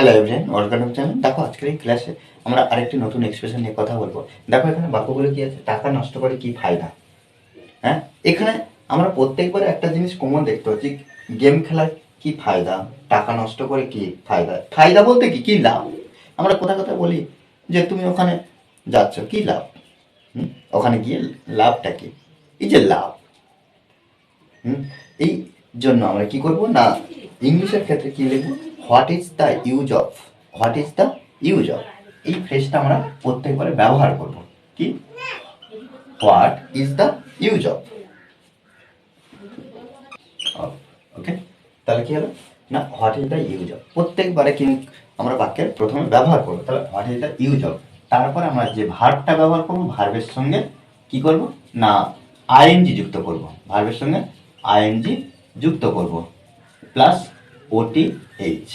Hello everyone welcome to channel দেখো, আজকের এই ক্লাসে আমরা আরেকটি নতুন এক্সপ্রেশন নিয়ে কথা বলব। দেখো, এখানে বাক্যগুলো কি আছে? টাকা নষ্ট করে কি ফায়দা? হ্যাঁ? এখানে আমরা প্রত্যেকবারে একটা জিনিস কমন দেখতে পাচ্ছি গেম খেলার কি ফায়দা? টাকা নষ্ট করে কি ফায়দা? ফায়দা বলতে কি? কি লাভ? আমরা কোথায় কথা বলি যে তুমি ওখানে যাচ্ছ, কি লাভ? হুম? ওখানে গিয়ে লাভটা কি? এই যে লাভ। হুম? এই জন্য আমরা কি করব? না, ইংলিশের ক্ষেত্রে কি লিখব? What is the use of what is the use of এই ফ্রেজটা আমরা প্রত্যেকবারে ব্যবহার করব। কি? What is the use of okay তাহলে কি হলো? না what is the use of প্রত্যেকবারে কি আমরা বাক্যের প্রথমে ব্যবহার করব। তাহলে what is the use of তারপরে আমরা যে ভার্বটা ব্যবহার করব ভার্বের সঙ্গে কি করব? না আইএনজি যুক্ত করব। ভার্বের সঙ্গে আইএনজি যুক্ত করব। প্লাস ওটি এইচ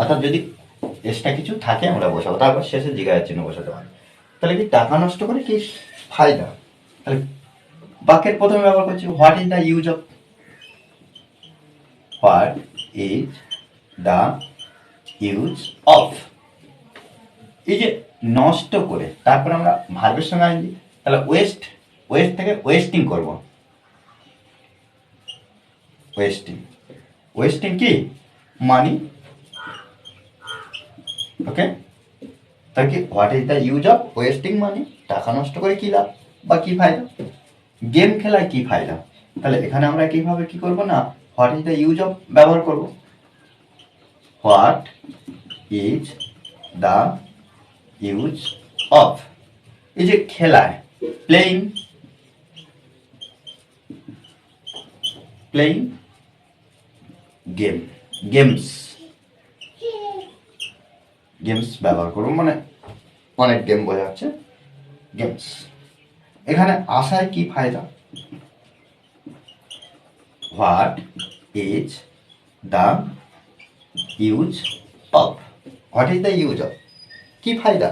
অর্থাৎ যদি এক্সট্রা কিছু থাকে, আমরা বসাবো। তারপর শেষে জিজ্ঞাসার চিহ্ন বসাতে পারি তাহলে কি টাকা নষ্ট করে কি ফায়দা? তাহলে বাক্যের প্রথমে ব্যবহার করছি, what is the use of what is the use of? এই যে নষ্ট করে, তারপর আমরা ভার্বের সঙ্গে আনছি তাহলে ওয়েস্ট ওয়েস্ট থেকে ওয়েস্টিং করব। ওয়েস্টিং। ওয়েস্টিং কি? মানি ওকে তাহলে কি what is the use of wasting money টাকা নষ্ট করে কি লাভ বা কি ফায়দা? গেম খেলায় কি ফায়দা? তাহলে এখানে আমরা কীভাবে কি করব না what is the use of ব্যবহার করব? What is the use of এই যে খেলায় playing playing game games. Games ব্যবহার করব মানে অনেক গেম বোঝা যাচ্ছে। গেমস। এখানে আসায় কি ফায়দা? What is the use of what is the use of কি ফায়দা?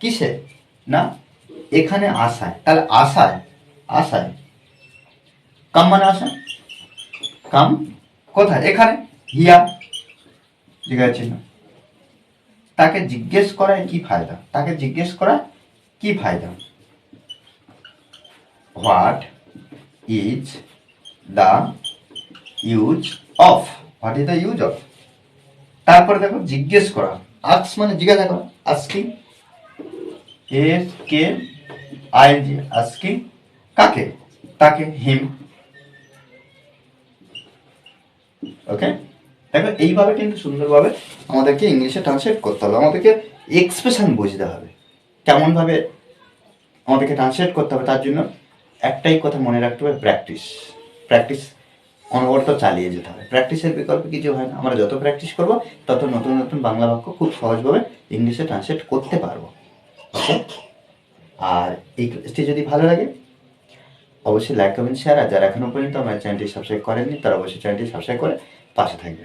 কিসে? না, এখানে আসায় তাহলে আসায় আসায় কাম মানে আসায় কাম কোথায়? এখানে হিয়া জিজ্ঞাসা চিহ্ন তাকে জিজ্ঞেস করায় কি ফায়দা? তাকে জিজ্ঞেস করায় কি ফায়দা? What is the use of what is the use of তারপরে দেখো, জিজ্ঞেস করা। আক্স মানে জিজ্ঞাসা করা। আস্কিং এস কে? আই জি আস্কিং কাকে? তাকে হিম ওকে দেখো এইভাবে কিন্তু সুন্দরভাবে আমাদেরকে ইংলিশে ট্রান্সলেট করতে হবে। আমাদেরকে এক্সপ্রেশন বুঝতে হবে। কেমনভাবে আমাদেরকে ট্রান্সলেট করতে হবে, তার জন্য একটাই কথা মনে রাখতে হবে প্র্যাকটিস প্র্যাকটিস অনবরত চালিয়ে যেতে হবে। প্র্যাকটিসের বিকল্প কিছু হয় না। আমরা যত প্র্যাকটিস করব, তত নতুন নতুন বাংলা বাক্য খুব সহজভাবে ইংলিশে ট্রান্সলেট করতে পারব। ওকে আর এই ক্লাসটি যদি ভালো লাগে, অবশ্যই লাইক কমেন্ট শেয়ার আর যারা এখনও পর্যন্ত আমার চ্যানেলটি সাবস্ক্রাইব করেননি, তারা অবশ্যই চ্যানেলটি সাবস্ক্রাইব করে পাশে থাকবে